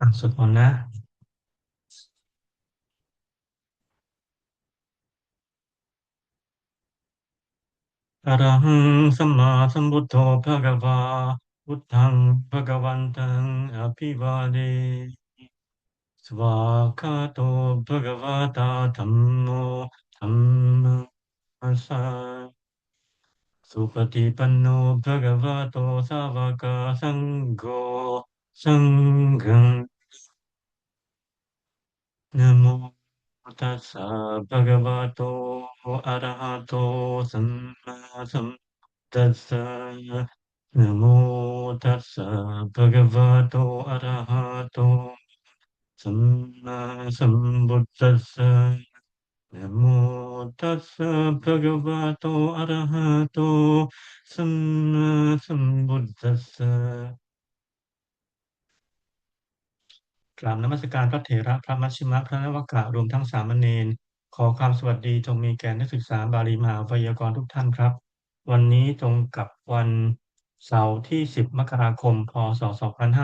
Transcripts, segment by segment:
อะสวดมนต์นะอะระหังสัมมาสัมพุทโธภะคะวาพุทธังภะคะวันตังอภิวาเทสวากขาโตภะคะวะตาธัมโมธัมมัสสะสุปฏิปันโนภะคะวะโตสาว กสังโฆสังฆังนะโมตัสสะภะคะวะโตอะราสัมตัสสะนมัสกาบนมัสการพระเถระพระมัชฌิมะพระนวกะรวมทั้งสามเณรขอความสวัสดีจงมีแก่นักศึกษาบาลีมหาไวยากรทุกท่านครับ วันนี้ตรงกับวันเสาร์ที่ 10 มกราคม พศ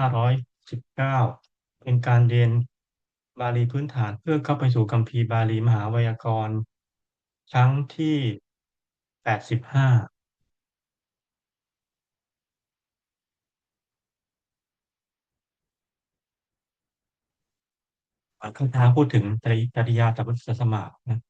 2519 เป็นการเรียนบาลีพื้นฐานเพื่อเข้าไปสู่คัมภีร์บาลีมหาไวยากรณ์ครั้งที่ 85 คาถาพูดถึงตริจริยาตบุตรสมาสนะ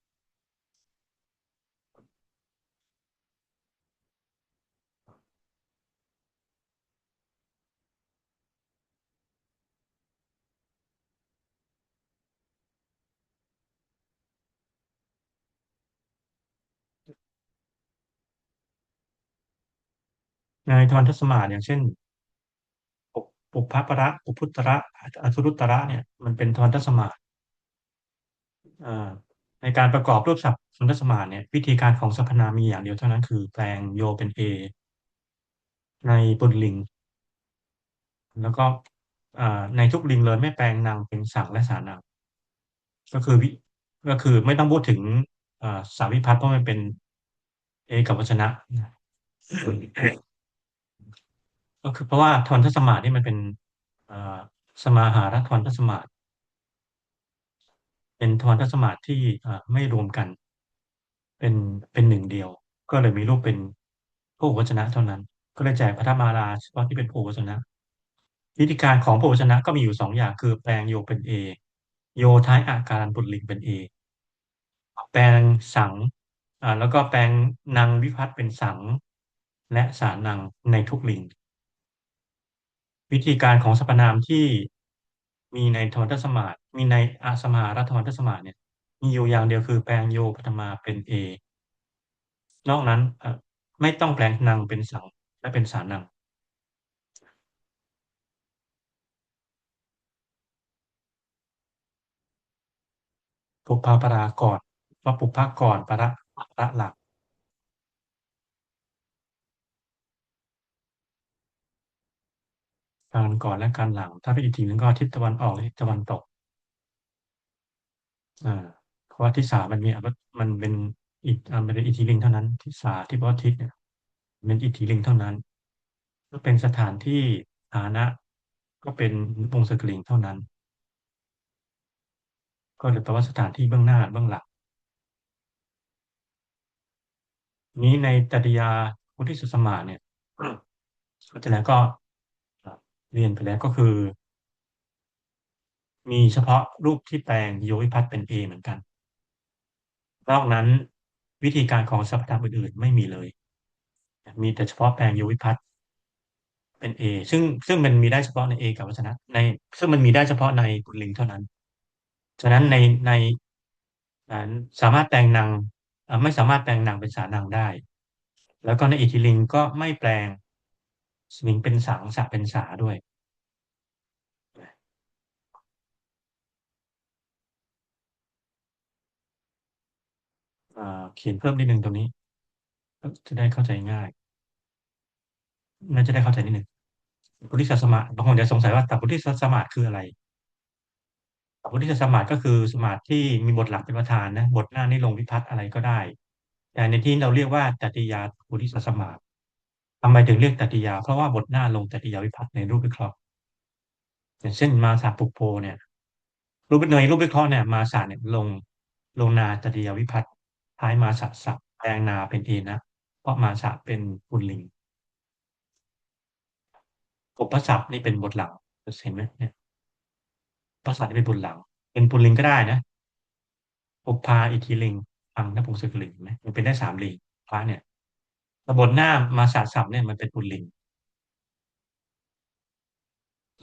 ในทวันทศมาอย่างเช่น ปุพพประปุพุตระอสุรุตระเนี่ย มันเป็นทวันทัศมาสอ่าในการประกอบรูปศัพท์ทวันทศมาเนี่ย วิธีการของสรรพนามมีอย่างเดียวเท่านั้นคือแปลงโยเป็นเอในปุลลิง แล้วก็ในทุกลิงเลยไม่แปลงนางเป็นสังและสานังก็คือวิก็คือไม่ต้องพูดถึงสาวิพัตน์เพราะมันเป็นเอกวจนะนะ ก็คือเพราะว่าทวันทศมาสนี่มันเป็นสมาหารทวันทศมาสเป็นทวันทศมาสที่ไม่รวมกัน เป็นเป็นหนึ่งเดียว ก็เลยมีรูปเป็นพหุวจนะเท่านั้น ก็เลยแจกพระธรรมาราเฉพาะที่เป็นพหุวจนะ วิธีการของพหุวจนะก็มีอยู่สองอย่างคือแปลงโยเป็นเอโยท้ายอาการบุตรลิงเป็นเอแปลงสังแล้วก็แปลงนางวิพัตน์เป็นสังและสานังในทุกลิง วิธีการของสรรพนามที่มีในทวันทศมามีในอาสมารัทวันทศมาศเนี่ยมีอยู่อย่างเดียวคือแปลงโยปฐมาเป็นเอนอกนั้นไม่ต้องแปลงนางเป็นสังและเป็นสานังปุพพาปราก่อนว่าปุพพาก่อนประระหลัก การก่อนและการหลัง ถ้าเป็นอีกทีนึงก็ทิศตะวันออกทิศตะวันตกอ่าเพราะว่าทิศามันมีมันเป็นอีกอ่าเป็นอิทธิลิงเท่านั้นทิศาที่แปลว่าทิศเนี่ยเป็นอิทธิลิงเท่านั้นก็เป็นสถานที่ฐานะก็เป็นวงศกลิงเท่านั้น ก็เลยแปลว่าสถานที่เบื้องหน้าเบื้องหลังนี้ในตติยาพุทธิสุสมาเนี่ยก็จะแล้วก็ เรียนไปแล้วก็คือ มีเฉพาะรูปที่แปลงโยวิพัตน์เป็น A เหมือนกัน นอกนั้นวิธีการของสัพพะอื่นๆ ไม่มีเลย มีแต่เฉพาะแปลงโยวิพัตน์เป็น A ซึ่งซึ่งมันมีได้เฉพาะใน A กับวจนะ ใน ซึ่งมันมีได้เฉพาะในบุลิงเท่านั้น ฉะนั้นในในสามารถแปลงนางไม่สามารถแปลงนางเป็นสานังได้ แล้วก็ในอิทิลิงก็ไม่แปลง สมิงเป็นสังสะเป็นสาด้วยเขียนเพิ่มนิดนึงตรงนี้ จะได้เข้าใจง่าย น่าจะได้เข้าใจนิดนึงพุทธิสมาธิบางคนจะสงสัยว่าแต่พุทธิสมาธิคืออะไรพุทธิสมาธิก็คือสมาธิที่มีบทหลักเป็นประธานนะบทหน้านี้ลงวิพัฒน์อะไรก็ได้ แต่ในที่เราเรียกว่าตติยาพุทธิสมาธิ ทำไมถึงเรียกตติยา เพราะว่าบทหน้าลงตติยาวิพัฒน์ในรูปวิเคราะห์อย่างเช่นมาสาปุโพเนี่ยรูปเนยรูปวิเคราะห์เนี่ยมาสาเนี่ยลงลงนาตติยาวิภัตท้ายมาสะสับแปลงนาเป็นเอนะเพราะมาสะเป็นปุลลิงอุปศัพนี่เป็นบทหลังเห็นไหมเนี่ยอุปศัพท์นี่เป็นบทหลัง เป็นปุลลิงก็ได้นะอุปพาอิทธิลิงฟังนพงศกลิงไหมมันเป็นได้สามลิงพระเนี่ย ต่บทหน้ามาสะสับเนี่ยมันเป็นปุลลิง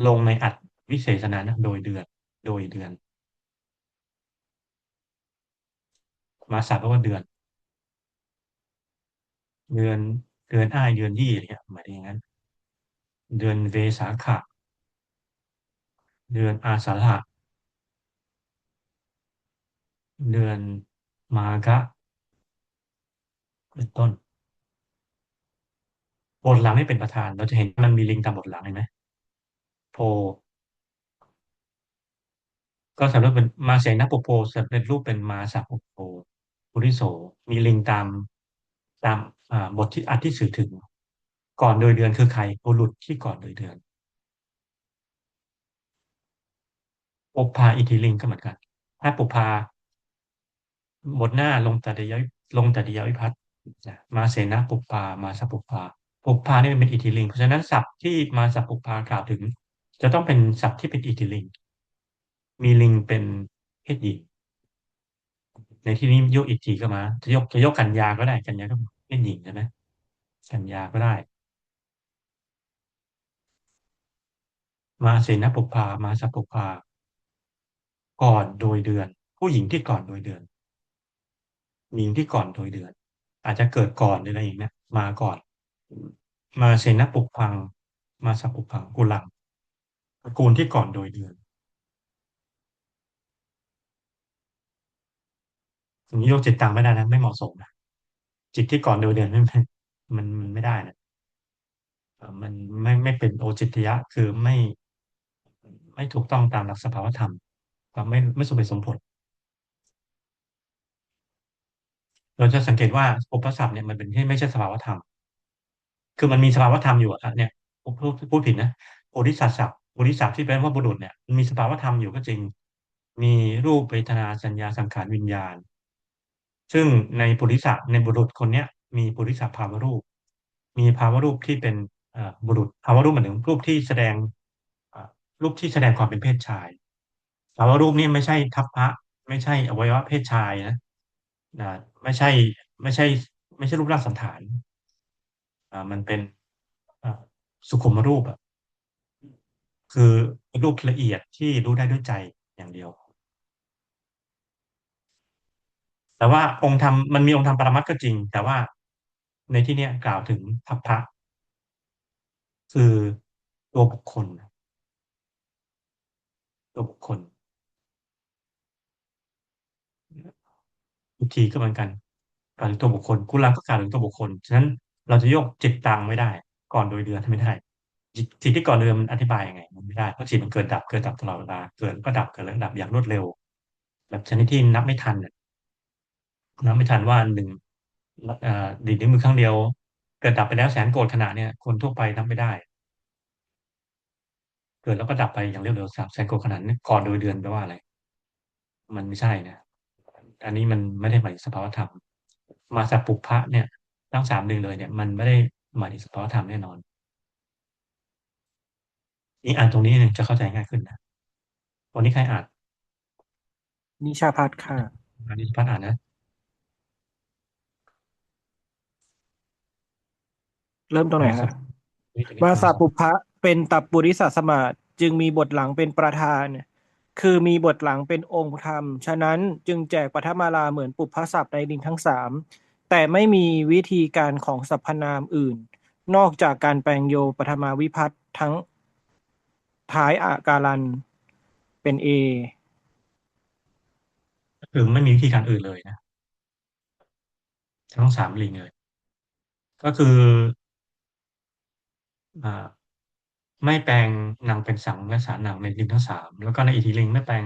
ลงในอัดวิเศษณะนะโดยเดือน โดยเดือน มาสะแปลว่าเดือน เดือนเดือนอ้ายเดือนยี่อะไรเงี้ยหมายถึงอย่างนั้น เดือนเวสาขะเดือนอาสาฬหะเดือนมาฆะเป็นต้น บทหลังนี่เป็นประธาน เราจะเห็นมันมีลิงก์ตามบทหลังเห็นไหมโพก็สำเร็จเป็นมาเสนาปโพสำเร็จรูปเป็นมาสัปโพปุริโสมีลิงก์ตามตามบทที่อัดที่สื่อถึง ก่อนโดยเดือนคือใครบุรุษที่ก่อนโดยเดือนปุพาอิทิลิงก็เหมือนกัน ถ้าปุพาบทหน้าลงตติยวิลงตติยวิภัตตินะมาเสนะปุปามาสัพปุปปา ปุปปานี่เป็นอิทธิลิง เพราะฉะนั้นศัพท์ที่มาสัพปุปปากล่าวถึง จะต้องเป็นศัพท์ที่เป็นอิทธิลิง มีลิงเป็นเพศหญิงในที่นี้ยกอิทธิก็มา จะยกจะยกกัญญาก็ได้กัญญาก็เพศหญิงใช่ไหมกัญญาก็ได้ มาเสนะปุปปามาสัพปุปปาก่อนโดยเดือน ผู้หญิงที่ก่อนโดยเดือนหญิงที่ก่อนโดยเดือน อาจจะเกิดก่อนหรืออะไรอีกนะมาก่อน มาเสนปุกพัง มาสัพปุพังกุลังตระกูลที่ก่อนโดยเดือนอย่างโยกจิตตังไม่ได้นะไม่เหมาะสมนะจิตที่ก่อนโดยเดือนไม่ไม่มันมันไม่ได้นะมันไม่ไม่เป็นโอจิตยะคือไม่ไม่ถูกต้องตามหลักสภาวธรรมก็ไม่ไม่สมเหตุสมผล เราจะสังเกตว่าอุปสรรคเนี่ยมันเป็นที่ไม่ใช่สภาวธรรม คือมันมีสภาวธรรมอยู่อะเนี่ยผมพูดพูดผิดนะโพธิสัตว์ศัพท์โพธิสัตว์ที่แปลว่าบุรุษเนี่ยมันมีสภาวธรรมอยู่ก็จริง มีรูปเวทนาสัญญาสังขารวิญญาณ ซึ่งในโพธิสัตว์ในบุรุษคนเนี้ยมีโพธิสัตว์ภาวรูป มีภาวรูปที่เป็นบุรุษภาวรูปหมายถึงรูปที่แสดงรูปที่แสดงความเป็นเพศชายภาวรูปนี่ไม่ใช่ทัพพระไม่ใช่อวัยวะเพศชายนะนะไม่ใช่ไม่ใช่ ไม่ใช่รูปร่างสันฐาน มันเป็นสุขุมรูปอะคือรูปละเอียดที่รู้ได้ด้วยใจอย่างเดียว แต่ว่าองค์ธรรมมันมีองค์ธรรมปรมัตถ์ก็จริง แต่ว่าในที่เนี้ยกล่าวถึงพัพพะคือตัวบุคคล ตัวบุคคลอีกทีก็เหมือนกันกล่าวถึงตัวบุคคลกุลาก็กล่าวถึงตัวบุคคล ฉะนั้น เราจะยกจิตตังไม่ได้ ก่อนโดยเดือนไม่ได้จิตจิตที่ก่อนเดือนมันอธิบายยังไง มันไม่ได้เพราะจิตมันเกิดดับเกิดดับตลอดเวลาเกิดก็ดับเกิดแล้วดับอย่างรวดเร็ว แบบชนิดที่นับไม่ทันเนี่ยนับไม่ทันว่าหนึ่งอดีดนิ้วมือข้างเดียว เกิดดับไปแล้วแสนโกรธขณะเนี่ยคนทั่วไปนับไม่ได้ เกิดแล้วก็ดับไปอย่างเร็วสามแสนโกรธขนาดนี้ก่อนโดยเดือนแปลว่าอะไร มันไม่ใช่นะอันนี้มันไม่ได้หมายถึงสภาวธรรม มาสัพปุพะเนี่ย ทั้งสามเดือนเลยเนี่ย มันไม่ได้หมายถึงสภาวธรรมแน่นอนนี่อ่านตรงนี้เนี่ยจะเข้าใจง่ายขึ้นนะวันนี้ใครอ่านนิชาพัฒน์ค่ะอันนี้พัดอ่านนะเริ่มตรงไหนมาสัคะพนี่จะนี่มามาสาสัพปุพพะเป็นตับปุริสสมาสจึงมีบทหลังเป็นประธาน คือมีบทหลังเป็นองค์ธรรม ฉะนั้นจึงแจกปฐมาลาเหมือนปุพพศัพท์ในลิงทั้งสาม แต่ไม่มีวิธีการของสรรพนามอื่น นอกจากการแปลงโยปฐมาวิพัตน์ทั้งท้ายอาการันเป็นเอคือไม่มีวิธีการอื่นเลยนะ ทั้งสามลิงเลย ก็คืออไม่แปลงนางเป็นสังและสารนังในลิงทั้งสามแล้วก็ในอิทธิลิงไม่แปลง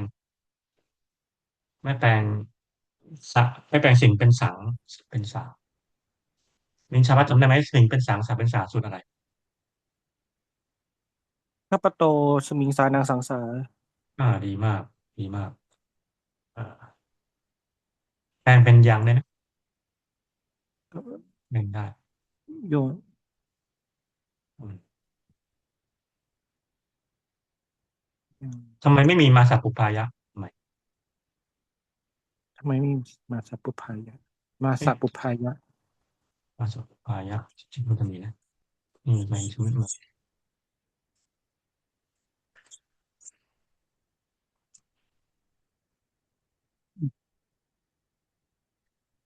ไม่แปลง สะไม่แปลงสิ่งเป็นสังเป็นสาลิงชาวบ้านจำได้ไหมสิ่งเป็นสังสาเป็นสาสูตรอะไรข้าปโตสมิงสานางสังสาอ่าดีมาก ดีมากอ่าแปลงเป็นยังได้ไหมแปลงได้โยนอืมอืมทำไมไม่มีมาสัพปุพายะทำ ไมทำไมไม่มีมาสัพปุพายะ มาสัพปุพายะ มาสัพปุพายะจริงๆมันจะมีนะนี่ในชีวิตมัน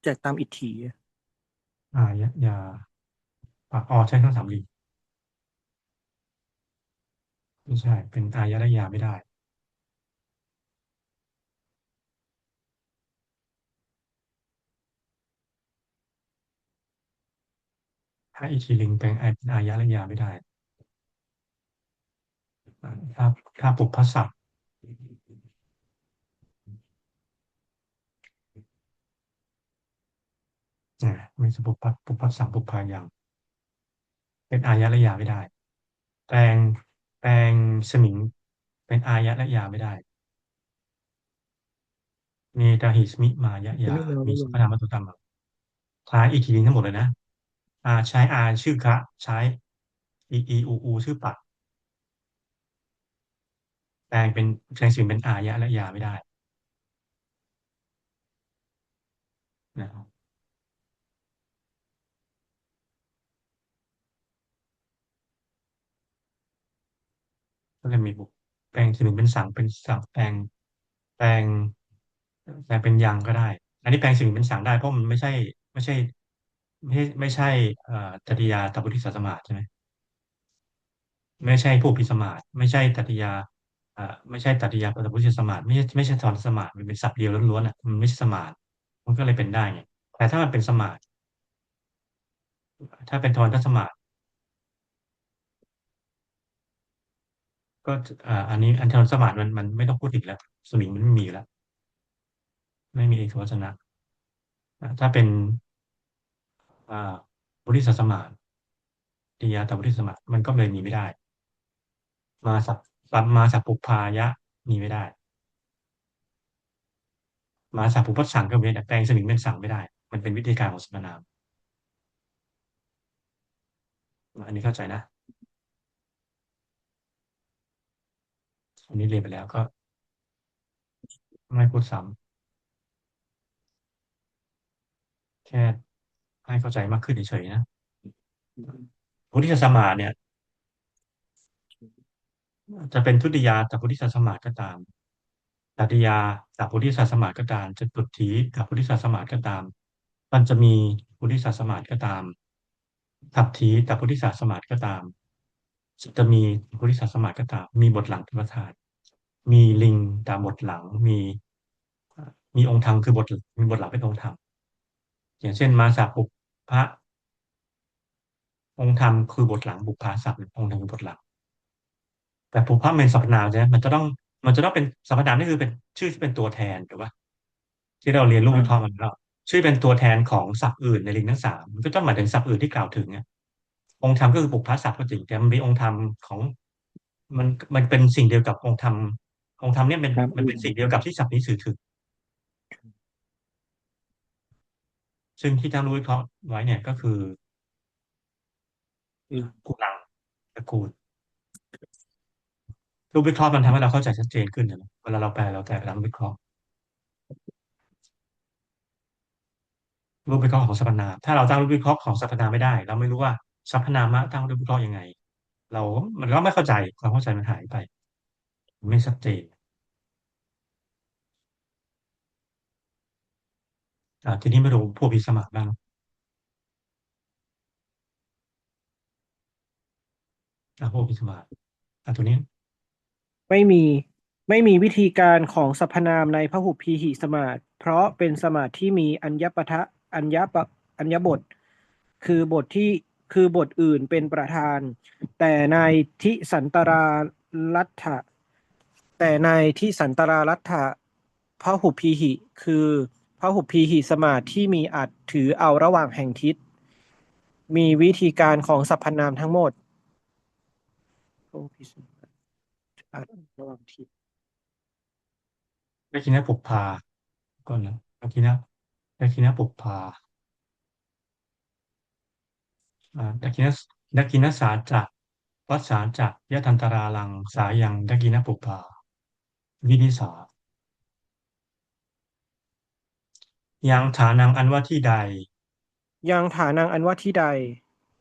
แจกตามอิทธิอายะยาปากอ๋อใช่ทั้งสามลีไม่ใช่ เป็นอายะและยาไม่ได้ ถ้าอิทิลิงเป็นอายะและยาไม่ได้ถ้าถ้าปุพพสัพท์อ่าไม่ใช่ปุพพะปุพพสัพท์ปุพพายังเป็นอายะและยาไม่ได้ แปลงแปลงสมิงเป็นอายะและยาไม่ได้มีตาหิสมิมายะยาไม่เอามีไม่เอาสัพพนามตุตัมคล้ายอิทิลิงทั้งหมดเลยนะ อาใช้อาชื่อคะใช้อีอีอูอูชื่อปักแปลงเป็นแปลงสิ่งเป็นอายะและยาไม่ได้นะครับก็เลยมีบุกแปลงสิ่งเป็นสังเป็นสังแปลงแปลงแปลงเป็นยังก็ได้ อันนี้แปลงสิ่งเป็นสังได้เพราะมันไม่ใช่ ไม่ใช่ ไม่ใช่ไม่ใช่เอ่อตติยาตบุริสสมาสใช่ไหมไม่ใช่ผู้พิสมาสไม่ใช่ตติยาอ่าไม่ใช่ตติยาตบุริสสมาสไม่ใช่ไม่ใช่ทอนสมาสมันเป็นศัพท์เดียวล้วนๆอะมันไม่ใช่สมาสมันก็เลยเป็นได้ไงแต่ถ้ามันเป็นสมาสถ้าเป็นทอนทสมาสก็อ่าอันนี้อันทอนสมาสมันมันไม่ต้องพูดถึงแล้วสมิงมันไม่มีแล้ว ไม่มีเอกวจนะอ่าถ้าเป็น บริสัทสมาสติยาตบริสัทสมาสมันก็เลยมีไม่ได้ มาสัพสัมมาสัพปุพายะมีไม่ได้ มาสัพปุพพสังก็ไม่ได้แปลงสมิงเป็นสังไม่ได้ มันเป็นวิธีการของสมนามอันนี้เข้าใจนะอันนี้เรียนไปแล้วก็ไม่พูดซ้ำแค่ ให้เข้าใจมากขึ้นเฉยๆนะพุทธิสมาเนี่ย จะเป็นทุติยาแต่พุทธิสมาก็ตามตติยาแต่พุทธิสมาก็ตามจะตุถีกับพุทธิสมาก็ตาม มันจะมีพุทธิสมาก็ตามทับถีแต่พุทธิสมาก็ตามจะมีพุทธิสมาก็ตาม มีบทหลังเป็นประธานมีลิงตามบทหลังมีมีองค์ธรรมคือบทมีบทหลังเป็นองค์ธรรมอย่างเช่นมาสาปุ พพระองค์ธรรมคือบทหลังบุพภาศัพท์องค์ธรรมคือบทหลัง แต่ปุพพะเป็นสรรพนามใช่ไหมมันจะต้องมันจะต้องเป็นสรรพนามนี่คือเป็นชื่อที่เป็นตัวแทนถูกปะที่เราเรียนรูปวิเคราะห์มันแล้วชื่อเป็นตัวแทนของศัพท์อื่นในลิงทั้งสามมันก็ต้องหมายถึงศัพท์อื่นที่กล่าวถึงไงองค์ธรรมก็คือปุพพะศัพท์ก็จริงแต่มันมีองค์ธรรมของมันมันเป็นสิ่งเดียวกับองค์ธรรมองค์ธรรมเนี่ยเป็นครับมันเป็นสิ่งเดียวกับที่ศัพท์นี้สื่อถึง ซึ่งที่ท่านรู้วิเคราะห์ไว้เนี่ยก็คือ กุลังตระกูลรูปวิเคราะห์มันทำให้เราเข้าใจชัดเจนขึ้นนะเวลาเราแปลเราแปลไปตามรูปวิเคราะห์รูปวิเคราะห์ของสรรพนามถ้าเราตั้งรูปวิเคราะห์ของสรรพนามไม่ได้ เราไม่รู้ว่าสรรพนามะตั้งรูปวิเคราะห์ยังไง เรา มันก็ไม่เข้าใจความเข้าใจมันหายไป ไม่ชัดเจน อ่าทีนี้มาดูพวกพิสมาบ้างอ่าพวกพิสมาอ่าตัวนี้ ไม่มีไม่มีวิธีการของสรรพนามในพหุพีหิสมาสเพราะเป็นสมาสที่มีอัญญปทะอัญญปะอัญญบท คือบทที่คือบทอื่นเป็นประธาน แต่ในทิสันตราลัทธะแต่ในทิสันตราลัทธะพหุพีหิคือ พหุพีหิสมาที่มีอัดถือเอาระหว่างแห่งทิศ มีวิธีการของสรรพนามทั้งหมดโอ้พิสมาอัดระหว่างทิศดักขินะปุปพาก่อนนะดักขินะดักขินะปุปพาดักขินะดักขินะสาจะวัสสาจะยะทันตราลังสายังดักขินะปุปพาวินิสา ยังฐานังอันว่าที่ใด ยังฐานังอันว่าที่ใด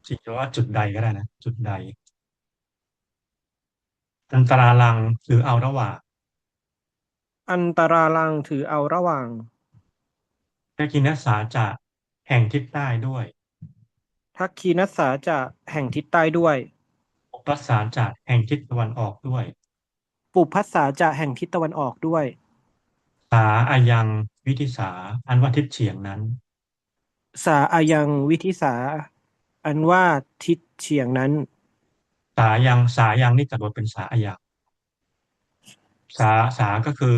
จริงๆว่าจุดใดก็ได้นะ จุดใด อันตราลังหรือเอาระหว่างอันตราลังถือเอาระหว่างดักขินะสาจะแห่งทิศใต้ด้วย ทักคีนัสสาจะแห่งทิศใต้ด้วย อุปัสสาจะแห่งทิศตะวันออกด้วย ปุพพัสสาจะแห่งทิศตะวันออกด้วย สาอายังวิธิสา อันว่าทิศเฉียงนั้น สาอายังวิธิสา อันว่าทิศเฉียงนั้น สายังสายังนี่จัดบทเป็นสาอายังสาสาก็คือ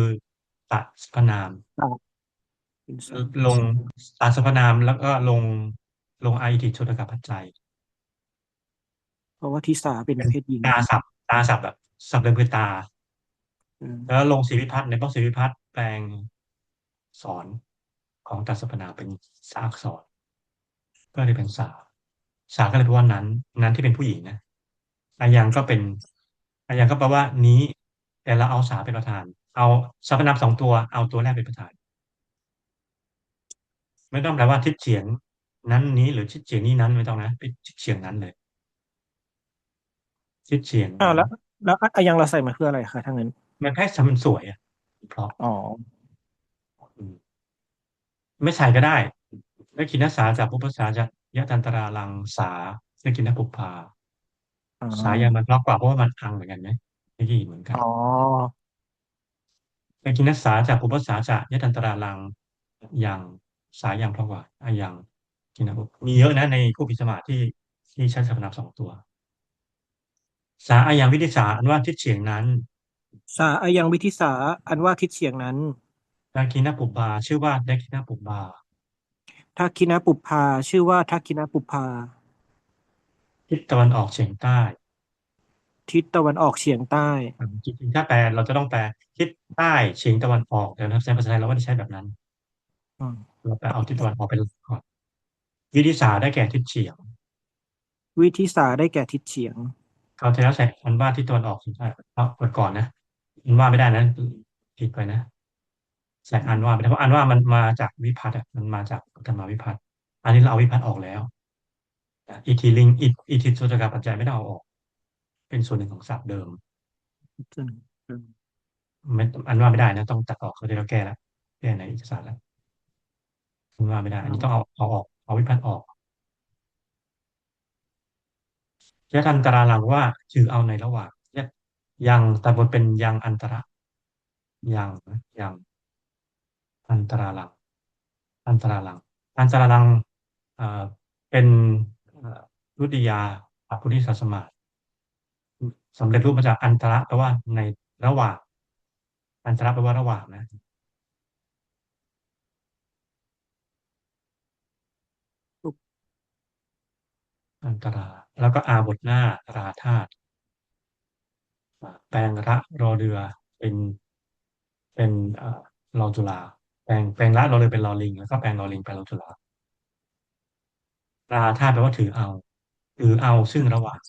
ตัดสรรพนามเป็นสาลงตัดสรรพนามแล้วก็ลงลงไอทิชนกับปัจจัย เพราะว่าทิสาเป็นเพศหญิงตาสับตาสับแบบสับเดิมคือตาอืมแล้วลงสีวิพัฒน์ในบล็อกสีวิพัฒน์ แปลงสอนของตัดสรรพนามเป็นสาอักษร ก็เลยเป็นสา สาก็เลยแปลว่านั้น นั้นที่เป็นผู้หญิงนะอายังก็เป็นอายังก็แปลว่านี้ แต่เราเอาสาเป็นประธาน เอาสรรพนามสองตัวเอาตัวแรกเป็นประธาน ไม่ต้องแปลว่าทิศเฉียงนั้นนี้หรือทิศเฉียงนี้นั้นไม่ต้องนะเป็นทิศเฉียงนั้นเลยทิศเฉียงอ่าแล้ว แล้วอายังเราใส่มาเพื่ออะไรคะทั้างนั้น มันให้ทำมันสวยอะ เพราะอ๋อ อืมไม่ใส่ก็ได้นักขินสาจากพุทธสาจากยะตันตราลังสานักขินปุปพาอ๋อ สายังมันเพราะกว่าเพราะว่ามันอังเหมือนกันไหมไม่กี่เหมือนกันอ๋อนักขินสาจากพุทธสาจากยะตันตราลังยังสายังเพราะกว่าอายังกินปุปมีเยอะนะในผู้พิสมาที่ที่ใช้สรรพนามสองตัว สาอายังวิธิสาอันว่าทิศเฉียงนั้น สาอายังวิธิสา อันว่าทิศเฉียงนั้นนักขินปุปบาชื่อว่านักขินปุปบา ทักคินาปุพพาชื่อว่าทักคินาปุพพาทิศตะวันออกเฉียงใต้ทิศตะวันออกเฉียงใต้ อ่าจริงๆถ้าแปลเราจะต้องแปลทิศใต้เฉียงตะวันออกแต่นะครับในภาษาไทยเราไม่ได้ใช้แบบนั้น อืม เราแปลเอาทิศตะวันออกเป็นหลักก่อนวิธิสาได้แก่ทิศเฉียงวิธิสาได้แก่ทิศเฉียง เขาวที่แล้วใส่อันว่าทิศตะวันออกเฉียงใต้เอาเปิดก่อนนะ อันว่าไม่ได้นะผิดไปนะใส่อันว่าไม่ได้เพราะอันว่ามันมาจากวิพัฒน์อะมันมาจากธรรมาวิพัฒน์อันนี้เราเอาวิพัฒน์ออกแล้วอะอีทีลิงอีอีทิสุตกาปัจจัยไม่ได้เอาออก เป็นส่วนหนึ่งของศัพท์เดิมไม่อันว่าไม่ได้นะต้องตัดออกเขาที่เราแก้แล้วแก้ในเอกสารแล้วอันว่าไม่ได้ อันนี้ต้องเอาเอาออก เอาวิพัฒน์ออกยะทันตราลังว่าคือเอาในระหว่าง ยะยังตัดบทเป็นยังอันตระยังนะยังอันตราลัง อันตราลัง อันตราลังเอ่อเป็นเอ่อรุติยาปัพุทธิสัสมาสำเร็จรูปมาจากอันตระแปลว่าในระหว่าง อันตระแปลว่าระหว่างนะอันตรา แล้วก็อาบทหน้าราธาตุอ่า แปลงระรอเรือเป็น เป็นเอ่อรอจุฬาแปลงแปลงระรอเรือเป็นรอลิง แล้วก็แปลงรอลิงเป็นรอจุฬาราธาตุแปลว่าถือเอาถือเอาซึ่งระหว่าง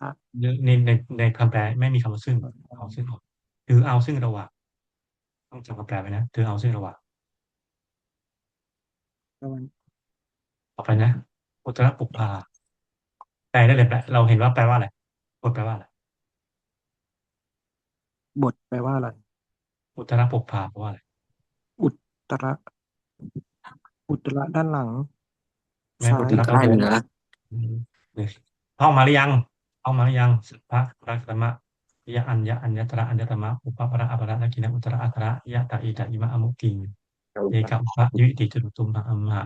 ฮะในในในในคำแปลไม่มีคำว่าซึ่งเอาซึ่งออกถือเอาซึ่งระหว่างต้องจำคำแปลไว้นะถือเอาซึ่งระหว่างตะวันต่อไปนะอุตรปุปพาแปลได้เลยแปลเราเห็นว่าแปลว่าอะไร บทแปลว่าอะไรบทแปลว่าอะไร อุตรปุปพาแปลว่าอะไรอุตระ อุตระด้านหลังแม่ซ้าอุยตรใกล้เลยนะอืมเนี่ยท่องมาหรือยังท่องมาหรือยังสัพพะรักตมะยะอัญญะอัญญตระอัญญตมะอุปปะระอัปะระนักกินะอุตระอัตระยะตะอิตะอิมะอมุกิงเอกอุปะยุติจุตุมหะอัมหะ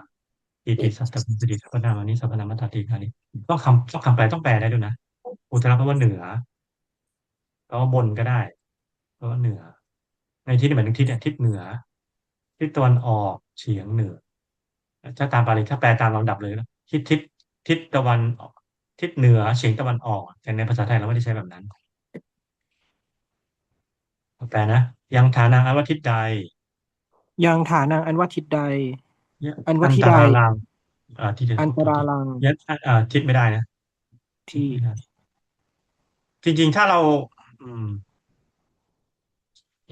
อิติสัตตะปิสติสัพพนามานิสัพพนามัตตติกานิต้องคำต้องคำแปลต้องแปลได้ด้วยนะ อุตระแปลว่าเหนือแปลว่าบนก็ได้แปลว่าเหนือ ในทิศหมายถึงทิศเนี่ยทิศเหนือทิศตะวันออกเฉียงเหนือถ้าตามบาลีถ้าแปลตามลำดับเลยนะทิศทิศทิศตะวันออกทิศเหนือเฉียงตะวันออก แต่ในภาษาไทยเราไม่ได้ใช้แบบนั้นแปลนะยังฐานังอันว่าทิศใดยังฐานังอันว่าทิศใด อันว่าอันที่ตใดราลังอ่าที่เดียวอันตราลังยันอ่าทิศไม่ได้นะที่ไม่ได้ จริงๆ ถ้าเรา อืม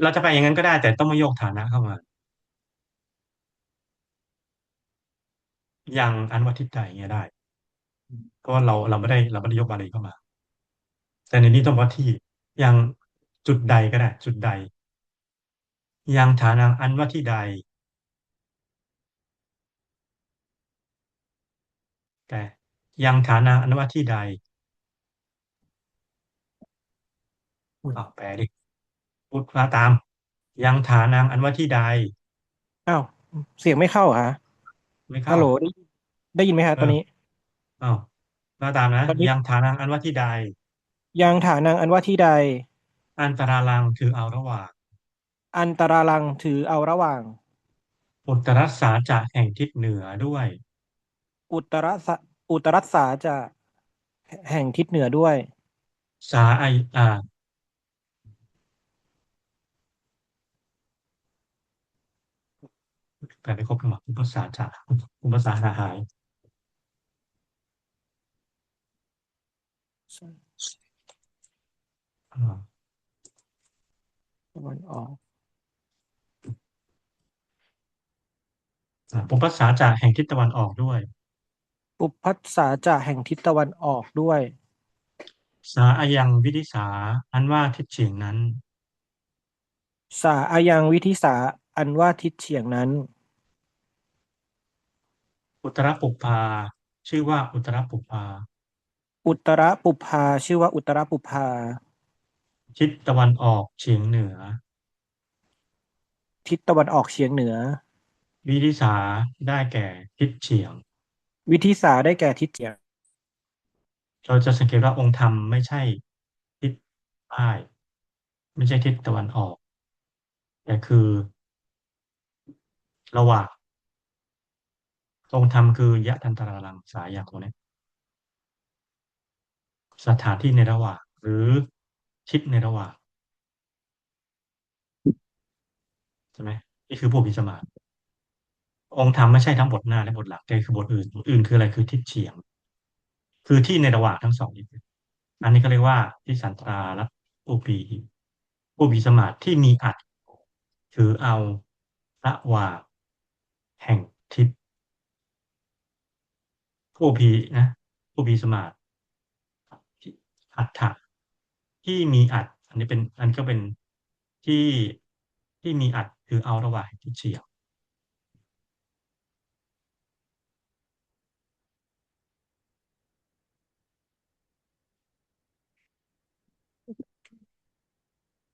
เราจะไปอย่างนั้นก็ได้ แต่ต้องไม่โยกฐานะเข้ามา อยังอันว่าทิศใดอย่างเงี้ยได้ เพราะว่าเราเราไม่ได้เราไม่ได้ยกบาลีเข้ามา แต่ในนี้ต้องว่าที่อยังจุดใดก็ได้ จุดใด อยังฐานังอันว่าที่ใด แต่ยังฐานังอันว่าที่ใด อ้าวแปลดิพูดมาตาม ยังฐานังอันว่าที่ใดอ้าวเสียงไม่เข้าเหรอฮะไม่เข้าฮัลโหลได้ได้ยินไหมฮะเออตอนนี้ อ้าวมาตามนะ ตอนนี้ ยังฐานังอันว่าที่ใด ยังฐานังอันว่าที่ใด อันตราลังคือเอาระหว่าง อันตราลังถือเอาระหว่าง อุตรสาจะแห่งทิศเหนือด้วย อุตรสะอุตรัสสาจะแห่งทิศเหนือด้วย สาไออ่า แปลไม่ครบทั้งหมดอุปสาจะอุปสาหาหายอ่าตะวันออกอ่าอุปสาจะแห่งทิศตะวันออกด้วย ปุพพัสสาจะแห่งทิศตะวันออกด้วย สาอายังวิธิสา อันว่าทิศเฉียงนั้น สาอายังวิธิสา อันว่าทิศเฉียงนั้น อุตรปุปภา ชื่อว่าอุตรปุปภา อุตรปุพพาชื่อว่าอุตรปุพพาทิศตะวันออกเฉียงเหนือ ทิศตะวันออกเฉียงเหนือ วิธิสาได้แก่ทิศเฉียง วิธิสาได้แก่ทิศเฉียง เราจะสังเกตว่าองค์ธรรมไม่ใช่ทิศใต้ไม่ใช่ทิศตะวันออก แต่คือ ระหว่าง องค์ธรรมคือยะทันตราลังสายอย่างตัวเนี้ยสถานที่ในระหว่างหรือทิศในระหว่างใช่ไหมนี่คือผู้พิสมาธิองค์ธรรมไม่ใช่ทั้งบทหน้าและบทหลังแต่คือบทอื่น อื่นคืออะไรคือทิศเฉียง คือที่ในระหว่างทั้งสองนี้อันนี้ก็เรียกว่าที่สันตราและอุปีอุปีสมาธิที่มีอัดถือเอาระหว่างแห่งทิศ ผู้พีนะผู้พีสมาธิอัฏฐะที่มีอัด อันนี้เป็น อันก็เป็นที่ที่มีอัดถือเอาระหว่างแห่เฉียง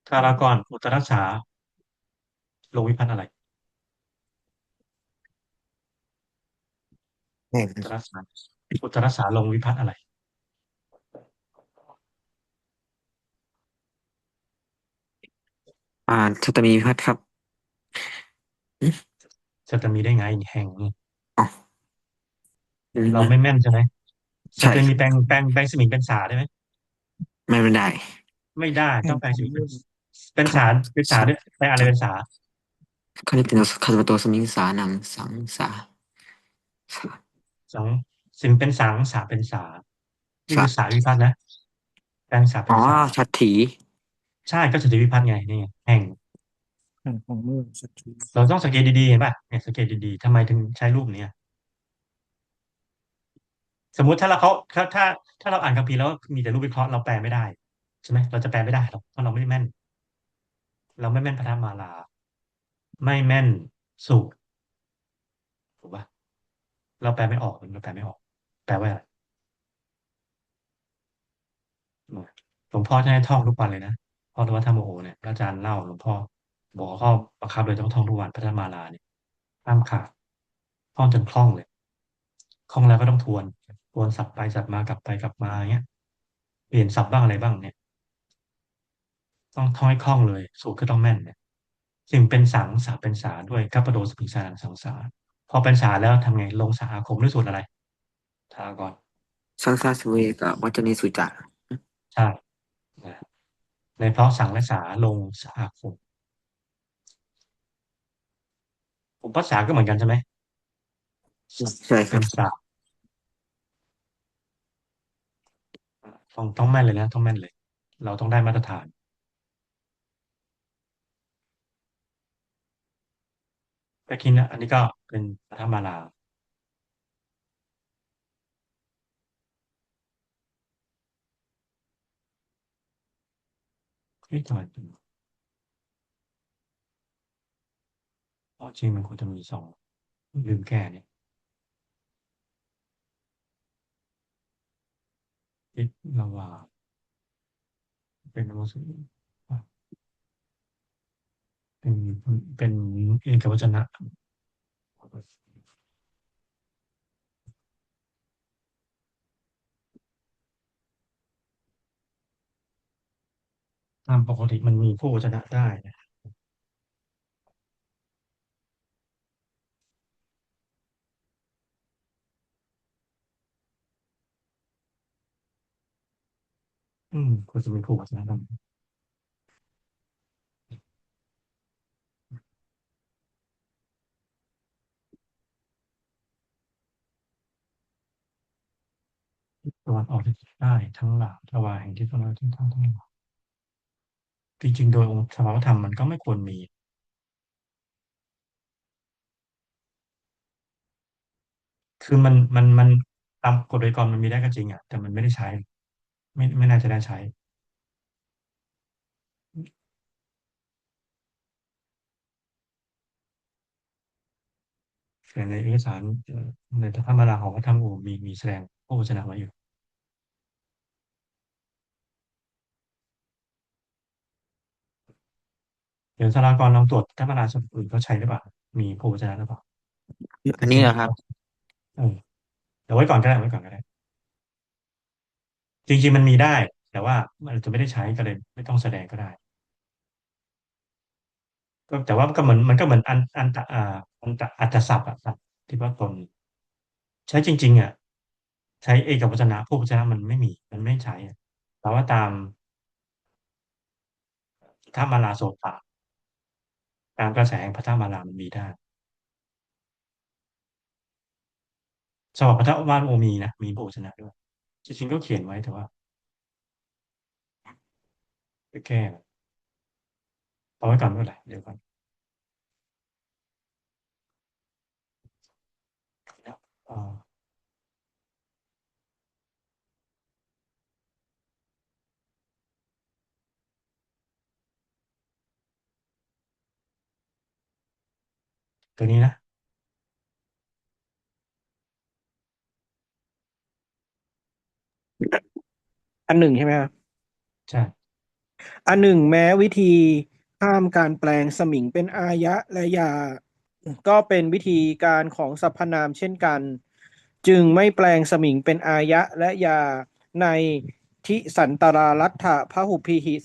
คารากรอุตรัสสาลวิพัฒน์อะไร แห่งอุตรัสสาอุตรัสสาลงวิพัฒน์อะไร อ่าชัตมีพิพัฒน์ครับจะจะมีได้ไงแห่งอ๋อเราไม่แม่นใช่ไหมใช่จะมีแปลงแปลงแปลงสมิงเป็นสาได้ไหมไม่เป็นได้ ไม่ได้ต้องแปลงสมิงเป็นเป็นสาเป็นสาด้วยแปลอะไรเป็นสาคณิตโนคาตโตสมิงสานังสังสาสา สองสิงเป็นสังสาเป็นสานี่คือสาวิพัฒน์นะแปลงสาเป็อ๋นอสาชัตถีใช่ก็สติวิพัฒน์ไงนี่ไงแห่ง แห่งของเมืองสักทีเราต้องสังเกตดีๆเห็นป่ะเนี่ยสังเกตดีๆทำไมถึงใช้รูปเนี้ยสมมุติถ้าเราเขาถ้าถ้าถ้าเราอ่านคัมภีร์แล้วมีแต่รูปวิเคราะห์เราแปลไม่ได้ใช่ไหมเราจะแปลไม่ได้หรอกเพราะเราไม่แม่น เราไม่แม่นพระธรรมาลา ไม่แม่นสูตรถูกป่ะ เราแปลไม่ออกเราแปลไม่ออก แปลว่าอะไรหลวงพ่อจะให้ท่องทุกวันเลยนะพ่อธรรมธรรมโอเนี่ยพระอาจารย์เล่าหลวงพ่อ บอกว่าข้อบังคับเลยต้องท่องทุกวันพระธรรมาลาเนี่ยห้ามขาดท่องจนคล่องเลยคล่องแล้วก็ต้องทวน ทวนสับไปสับมากลับไปกลับมาเงี้ยเปลี่ยนสับบ้างอะไรบ้างเนี่ย ต้องท่องให้คล่องเลย สูตรก็ต้องแม่นเนี่ยสิ่งเป็นสังสาเป็นสาด้วยกัปปโดสปิงสานังสังสาร พอเป็นสาแล้วทำไง ลงสาอาคมด้วยสูตรอะไรทาก่อนสังสาสเวกับวัจเนสุจะใช่นะในเพราะสังและสาลงสาคมผมภาษาก็เหมือนกันใช่ไหมใช่คเป็รับนสาต้องต้องแม่นเลยนะ ต้องแม่นเลย เราต้องได้มาตรฐานแต่คินนะอันนี้ก็ เป็นปฐมาลาเฮ้ยทำไมเป็นอ๋อจริงมันควรจะมีสองลืมแก้เนี่ยทิศละวาเป็นมสุเป็นเป็นเอกวจนะ ตามปกติมันมีผู้วจนะได้นะอืมควรจะมีผู้วจนะได้ วันออกทิศได้ทั้งหลายทวารแห่งที่ตะวันออกทิศทั้งทั้งหลายจริงๆโดยองค์สภาวธรรมมันก็ไม่ควรมี คือมันมันมันตามกฎไวยกรณ์มันมีได้ก็จริงอะแต่มันไม่ได้ใช้ ไม่ไม่น่าจะได้ใช้แต่ในเอกสารในธรรมราของพระธรรมอูมีมีแสดงพระวจนะไว้อยู่ ดี๋ยวสารากรลองตรวจธรรมราฉบับอื่นเขาใช้หรือเปล่า มีพระวจนะหรือเปล่าอันนี้นะครับเออเดี๋ยวไว้ก่อนก็ได้ไว้ก่อนก็ได้ จริงๆมันมีได้ แต่ว่ามันอาจจะไม่ได้ใช้ก็เลย ไม่ต้องแสดงก็ได้ก็แต่ว่าก็เหมือนมันก็เหมือนอันอันตะอ่าอันตะอัตศัพท์อะครับที่ว่าตนใช้จริง ๆอะใช้เอกวจนะผู้วจนะมันไม่มี มันไม่ใช้อะแต่ว่าตามถ้ามาลาโสตะ ตามกระแสแห่งพระธรรมารามันมีได้ฉบับพระธรรมวานโอมีนะมีผู้วจนะด้วยจริงๆก็เขียนไว้แต่ว่าไปแก้เอาไว้ก่อนไม่เป็นไรเดี๋ยวก่อนอ่า ตัวนี้นะอันหนึ่งใช่ไหมครับใช่ อันหนึ่งแม้วิธีห้ามการแปลงสมิงเป็นอายะและยา ก็เป็นวิธีการของสรรพนามเช่นกัน จึงไม่แปลงสมิงเป็นอายะและยาในทิสันตรารัตถะพหุพิหิ